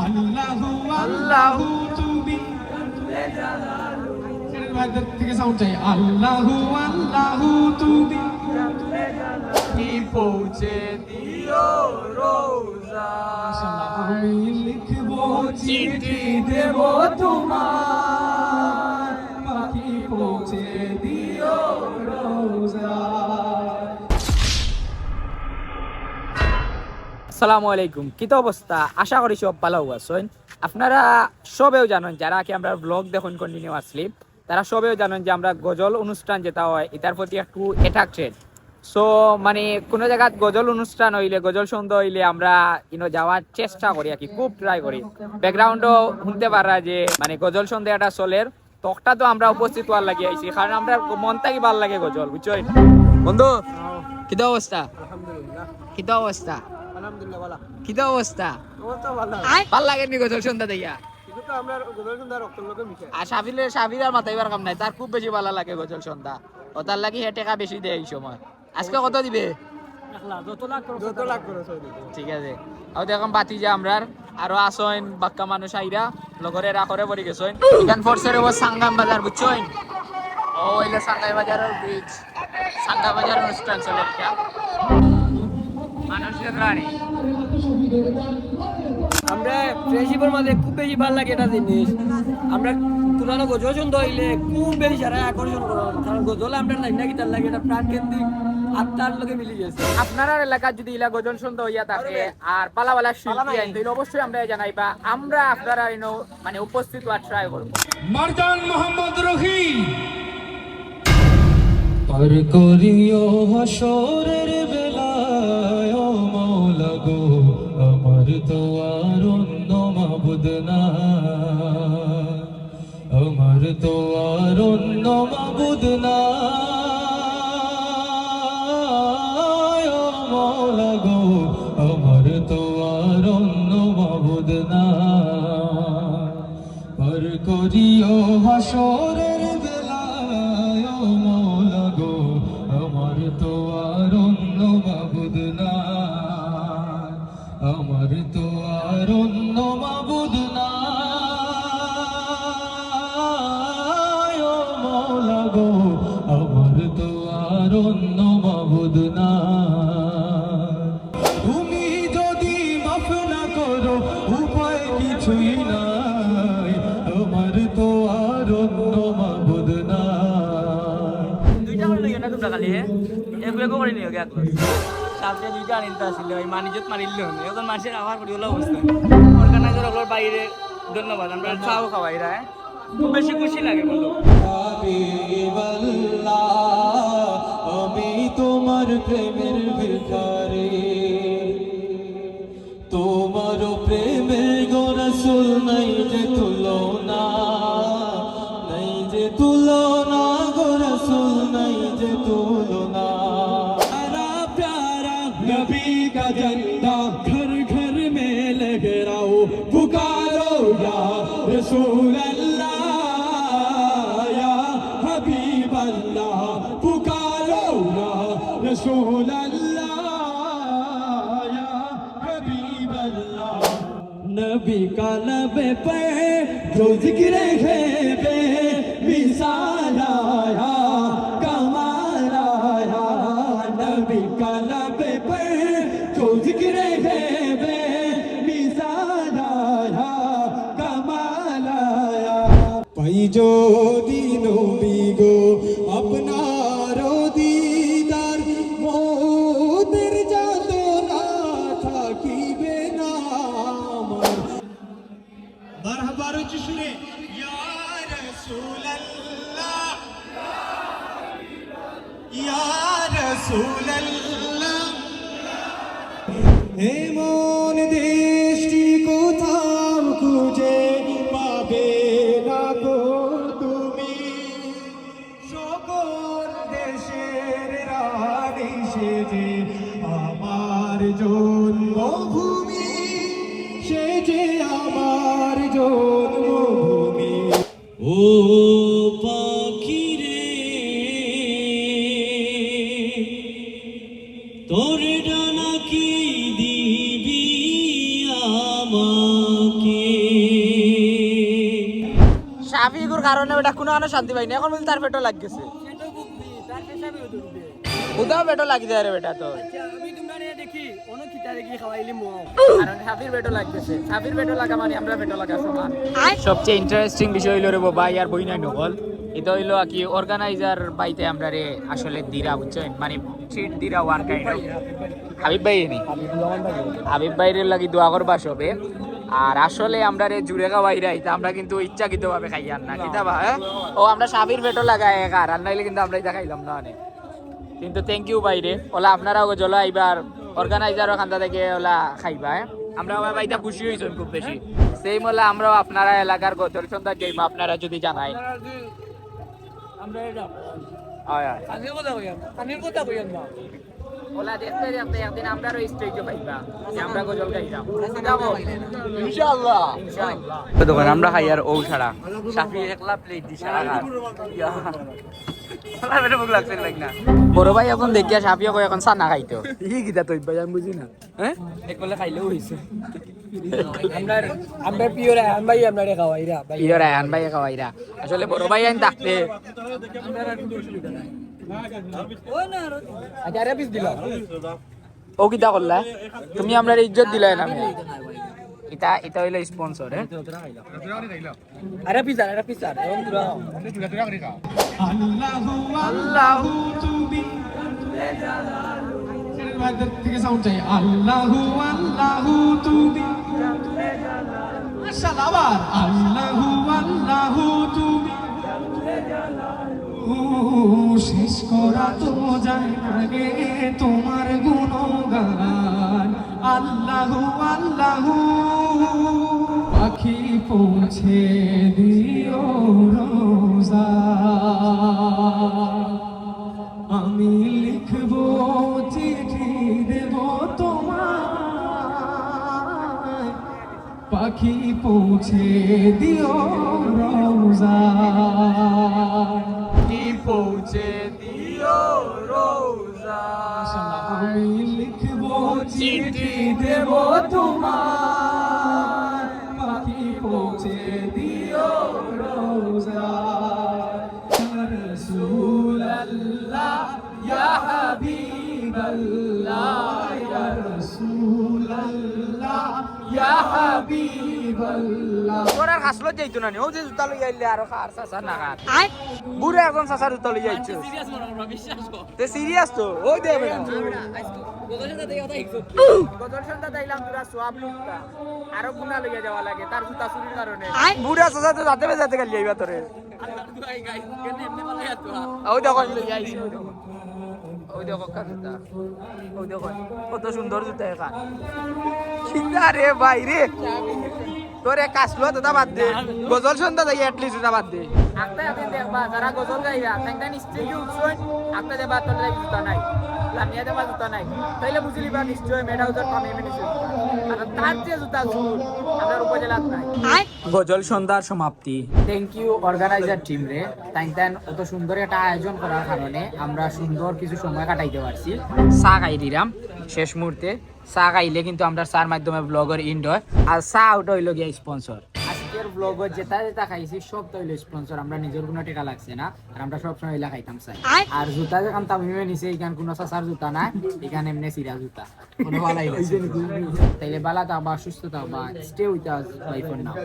আল্লাহু আল্লাহু তুমি এর থেকে সাউন্ড চাই। আল্লাহু আল্লাহু তুমি। কি পৌঁছে দিও রোজা। লিখব চিঠি দেব। আসসালামু আলাইকুম। কিতো অবস্থা? আশা করি সব ভালো আছেন। আপনারা সবেও জানেন যারা কি আমরা ব্লগ দেখুন কন্টিনিউ আসলি তারা সবেও জানেন যে আমরা গজল অনুষ্ঠান যেটা হয় এটার প্রতি একটু অ্যাট্রাক্টেড সো মানে কোনো জায়গাত গজল অনুষ্ঠান হইলে গজল সন্ধ্যা হইলে আমরা ইনো যাওয়ার চেষ্টা করি আর কি খুব ট্রাই করি। ব্যাকগ্রাউন্ডও শুনতে পারা যে মানে গজল সন্ধ্যা একটা চলের তকটা তো আমরা উপস্থিত হওয়ার লাগে আইছি কারণ আমরা মন থেকে ভালো লাগে গজল বুঝছই বন্ধু কিতো অবস্থা? কিতো অবস্থা? আলহামদুলিল্লাহ ভালো। কিতো অবস্থা? তো ভালো। ভালো লাগে নি গজল সন্ধ্যা দিয়া আমরা আর সাবিলের সাবির আর মাথাইবার কাম নাই তার খুব বেশি ভালো লাগে গজল সন্ধ্যা। ও তার লাগি হে টাকা বেশি দেয় এই সময়। আজকে কত দিবে? ঠিক আছে। আর দেখুন বাতি যে আমরার আরও আসইন বাক্কা মানুষ আইরা লগরে রাখরে পড়ে গেছইন এখান ফোর্সের ও সাঙ্গাম বাজার বুঝছইন? ও হইলে সাঙ্গাই বাজারের ব্রিজ সাঙ্গা বাজার অনুষ্ঠান চলে আমরা ফ্রেন্ডশিপের মাঝে খুব বেশি ভালো লাগে এটা জিনিস। আমরা গজল হইলে খুব বেশি সারা আকর্ষণ করো কারণ গজল আমরা নাই না গিটার লাগে এটা প্রাণ কেন্দ্রিক আত্মার লোকে মিলে গেছে। আপনার এলাকার যদি ইলা গজন সুন্দর হইয়া থাকে আর পালা পালা শিল্পী আইন তাহলে অবশ্যই আমরা জানাইবা আমরা আপনারা ইনো মানে উপস্থিত হওয়ার ট্রাই করব। মারজান মোহাম্মদ রহিম। পার করিও হাসরের মৌলা গো আমার তো আর অন্য মাবুদ না। আমার তো আর অন্য মাবুদ না। মৌলা গো আমার তো আর অন্য মাবুদ না। পার করিও হাসরের আমার তো আর অন্য মাবুদ না। তুমি যদি মাফ না করো, উপায় কিছুই নাই। আমার তো আর অন্য মাবুদ নাই দুইটা করে নিও না তোমরা খালি এগুলো করে নিও গে সামনে দুইটা আনিতে আসলে, ওই মানিজত মারিল না এখন মানুষের আবার করি হলো অবস্থা অর্গানাইজার ওগুলোর বাইরে ধন্যবাদ, আমরা খাও খাওয়াই রা খুব বেশি খুশি লাগে বলো হাবিবাল্লাহ, আমি তোমার প্রেমের ভিখারি তোমার প্রেমের গোরসুল নাই যে তুলনা নাই যে তুলনা গোরসুল নাই যে তুলনা प्यारा प्यारा नबी का झंडा घर घर में लहराओ पुकारो या रसूल नबी का नब पे जो ज़िक्र है बे, मिसाल आया, कमाल आया। नबी का नब पे जो ज़िक्र है बे, मिसाल आया, कमाल आया। पई जो दीनों बीगो মারহাবার সুরে ইয়া রাসূলুল্লাহ ইয়া রাসূলুল্লাহ এমন দেশটি পাখিরে তোর ডানা কি দিবি আমাকে? সাফিকুর কারণে ওটা কোনো শান্তি পাইনি। এখন বলতে তার পেটও লাগছে কোথাও পেটও লাগি যায় রে বেটা তো আচ্ছা আমি তোমরা দেখি খাওয়াইলি মো কারণ পেটও লাগতেছে। পেটও লাগা মানে আমরা পেটও লাগা সমান। সবচেয়ে ইন্টারেস্টিং বিষয় হইল রে বাবা ইয়ার বই নাই নকল এটা হইল কি অর্গানাইজার বাইতে আমরা রে আসলে দিরা বুঝছেন মানে ট্রিট দিরা ওয়ান কাইন্ড অফ হাবিব ভাই নি হাবিব ভাইয়ের লাগি দোয়া করবা সবে। আর আসলে আমরা রে জুড়ে খাওয়াই রাই তা আমরা কিন্তু ইচ্ছাকৃত ভাবে খাই আর না। কিতা বা হ্যাঁ? ও আমরা সাবির পেটও লাগাই একা আর নাইলে কিন্তু আমরা এটা খাইলাম না অনেক কিন্তু থ্যাংক ইউ বাইরে। ওলা আপনারাও জলা এইবার অর্গানাইজারও খান্দা থেকে ওলা খাইবা হ্যাঁ? আমরা আমার বাড়িতে খুশি হয়েছেন খুব বেশি সেই মোলা আমরাও আপনারা এলাকার গতর সন্ধ্যা যাইমা আপনারা যদি জানাই। আমরা এটা কথা কথা কই না ওলা দেখতে দেখতে একদিন স্টেজে পাইবা যে আমরা গজল গাইলাম ইনশাআল্লাহ। তো দোকান আমরা ও ছাড়া। সাফি একলা প্লেট দি বড় ভাই এখন দেখিয়া এখন সানা খাইতো। ই গিতা তুই ভাই আমি বুঝি না। হ্যাঁ একলে খাইলেও হইছে। আমরা আমরা পিওর আম ভাই আমরা রে খাওয়াই রা ভাই। আয়ান ভাই খাওয়াইরা। আসলে বড় ভাই আইন থাকতে ও আরে পিস দিলা ও কিতা করলা? তুমি আমরা ইজ্জত দিলাই না। এটা এটা হইল স্পন্সর হ্যাঁ? আরে পিস আরে পিস আরে আল্লাহু আল্লাহু তুমি। থেকে সাউন্ড চাই আল্লাহু আল্লাহু তুমি। মাশাআল্লাহ আবার। আল্লাহু আল্লাহু তো যায় না তোমার গুণগান। আল্লাহু আল্লাহু। পাখি পৌঁছে দিও রোজা। আমি লিখব চিঠি দেব তোমার পাখি পৌঁছে দিও পৌঁছে দিও রোজা। আমি লিখব চিঠি দেব তোমার। পাখি পৌঁছে দিও রোজা। রসুল আল্লাহ ইয়া হাবিব আল্লাহ ইয়া রসুল আল্লাহ। তোর আর হাসলত যাইতো না নি। ও যে জুতা লই আইলে আর খার সাসা না খার বুড়া এখন সাসা জুতা লই যাইছো তে সিরিয়াস তো? ওই দে বেটা। আরও গুণা লইয়া যাওয়া লাগে তার জুতা চুরির কারণে। বুড়া সাসা তো যাতে যাতে গালি যাইবা তোরে। আল্লাহ দুআই গাইস কেন এমনি বলা যাতো ওই দেখো লই আইছে। ওই দেখো ওই দেখো কার জুতা? ওই দেখো কত সুন্দর জুতা এখান। কিনা রে ভাই রে। তোরে কাসলো তো বাদ দে। গজল সন্ধ্যা দাই এটলিস্ট জুতা বাদ দে। আক্তা আপনি দেখবা যারা গজল গাইবা তাইটা নিশ্চয়ই উঠছই আক্তা দেবা তোর লাগি জুতা নাই। লামিয়া দেবা জুতা নাই। তাইলে বুঝলি বা নিশ্চয় মেডা উজার পামে মেনেছে আর তার যে জুতা জুর আমার উপজেলাত নাই। গজল সন্ধ্যার সমাপ্তি। থ্যাংক ইউ অর্গানাইজার টিম রে। তাই তাই অত সুন্দর একটা আয়োজন করার কারণে আমরা সুন্দর কিছু সময় কাটাইতে পারছি। চা খাই দিলাম। শেষ মুহূর্তে চা খাইলে কিন্তু আমরা চার মাধ্যমে ব্লগের ইন্ড হয় আর চা ওটা হইল গিয়া স্পন্সর আজকের ব্লগত যেটা যেটা খাইছি সব তো হইল স্পন্সর আমরা নিজের কোনো টাকা লাগছে না আর আমরা সবসময় এলা খাইতাম চাই আর জুতা যেখান তামিমে নিছে এখান কোনো চাচার জুতা নাই এখানে এমনি সিরা জুতা। কোনো ভালাই তাইলে বালা থাকবা সুস্থ থাকবা stay with us bye for now